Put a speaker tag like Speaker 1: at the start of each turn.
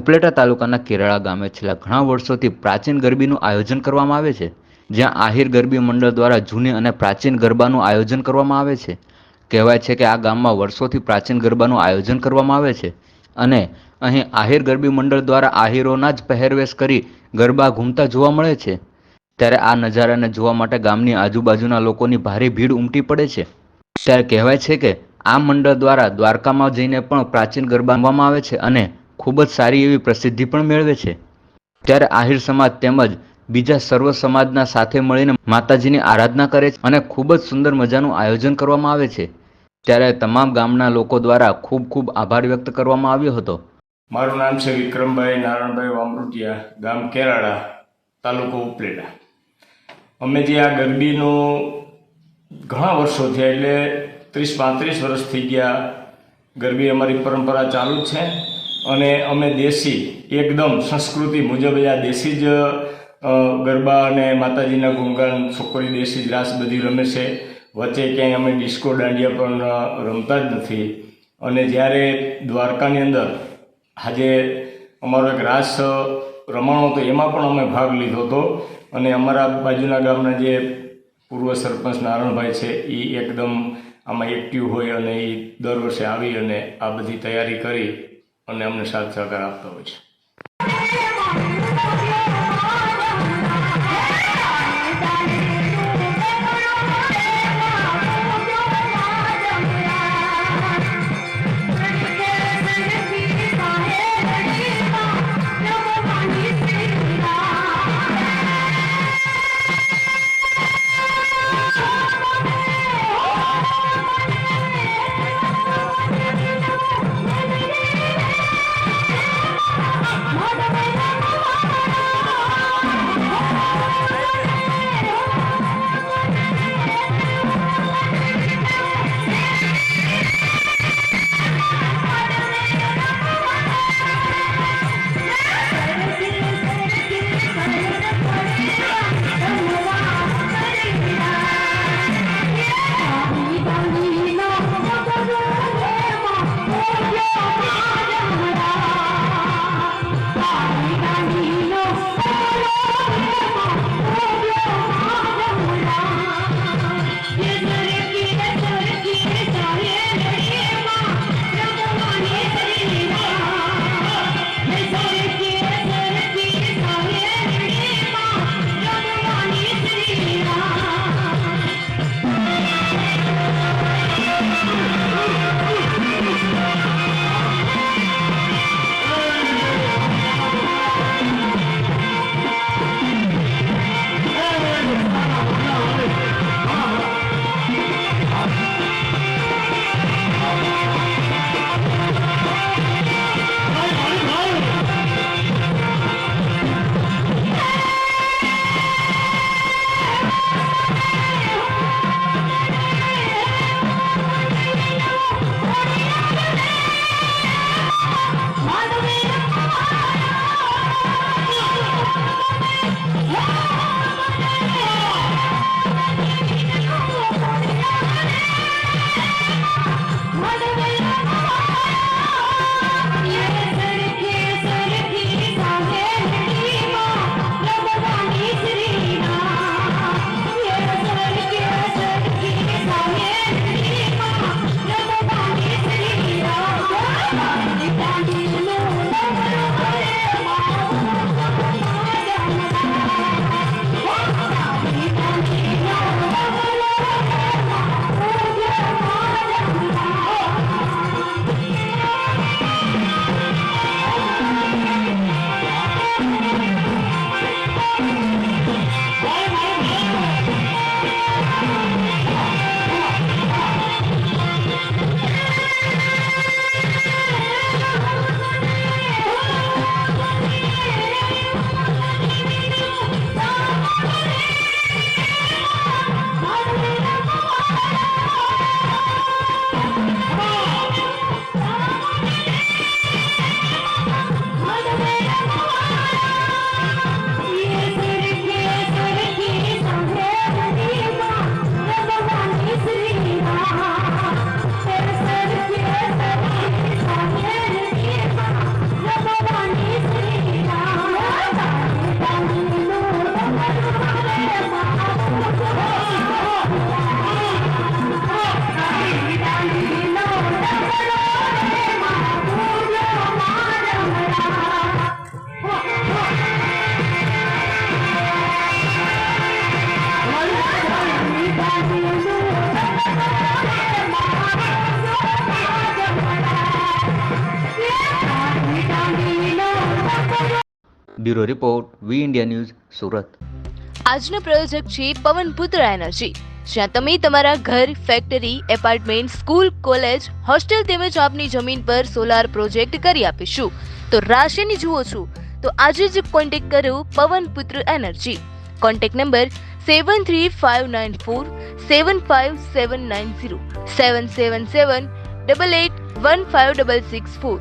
Speaker 1: ઉપલેટા તાલુકાના કેરાળા ગામે છેલ્લા ઘણા વર્ષોથી પ્રાચીન ગરબીનું આયોજન કરવામાં આવે છે, જ્યાં આહિર ગરબી મંડળ દ્વારા જૂની અને પ્રાચીન ગરબાનું આયોજન કરવામાં આવે છે. કહેવાય છે કે આ ગામમાં વર્ષોથી પ્રાચીન ગરબાનું આયોજન કરવામાં આવે છે અને અહીં આહિર ગરબી મંડળ દ્વારા આહિરોના જ પહેરવેશ કરી ગરબા ઘૂમતા જોવા મળે છે. ત્યારે આ નજારાને જોવા માટે ગામની આજુબાજુના લોકોની ભારે ભીડ ઉમટી પડે છે. ત્યારે કહેવાય છે કે આ મંડળ દ્વારા દ્વારકામાં જઈને પણ પ્રાચીન ગરબા આવે છે અને ખૂબ જ સારી એવી પ્રસિદ્ધિ પણ મેળવે છે. ત્યારે આહિર સમાજ તેમજ બીજા સર્વ સમાજના સાથે મળીને માતાજીની આરાધના કરે છે અને ખૂબ જ સુંદર મજાનું આયોજન કરવામાં આવે છે. ત્યારે તમામ ગામના લોકો દ્વારા ખૂબ ખૂબ આભાર વ્યક્ત કરવામાં આવ્યો હતો.
Speaker 2: મારું નામ છે વિક્રમભાઈ નારાયણભાઈ વામરૂટિયા, ગામ કેરાળા, તાલુકો ઉપલેટા. અમે જે આ ગરબીનો ઘણા વર્ષો થયા એટલે ત્રીસ પાંત્રીસ વર્ષ થઈ ગયા ગરબી અમારી પરંપરા ચાલુ જ છે. અને અમે દેશી, એકદમ સંસ્કૃતિ મુજબ આ દેશી જ ગરબા અને માતાજીના ગુણગાન, છોકરી દેશી જ રાસ બધી રમે છે. વચ્ચે ક્યાંય અમે ડિસ્કો દાંડિયા પણ રમતા જ નથી. અને જ્યારે દ્વારકાની અંદર આજે અમારો એક રાસ રમાણો હતો, એમાં પણ અમે ભાગ લીધો હતો. અને અમારા બાજુના ગામના જે પૂર્વ સરપંચ નારણભાઈ છે, એ એકદમ આમાં એક્ટિવ હોય અને એ દર વર્ષે આવી અને આ બધી તૈયારી કરી. અને અમને સાથ સહકાર આપતા હોય છે.
Speaker 1: Bureau report, V India news, Surat.
Speaker 3: આજનો પ્રોજેક્ટ છે પવનપુત્ર એનર્જી. જ્યાં તમે તમારા ઘર, factory, apartment, school, college, hostel તેમજ આપની જમીન પર સોલાર પ્રોજેક્ટ કરી આપીશું. તો રાશિની જુઓ છો, તો આજે જ કોન્ટેક્ટ કરો Pavanputra energy. Contact number seven three five nine four seven five seven nine zero seven seven seven double eight one five double six four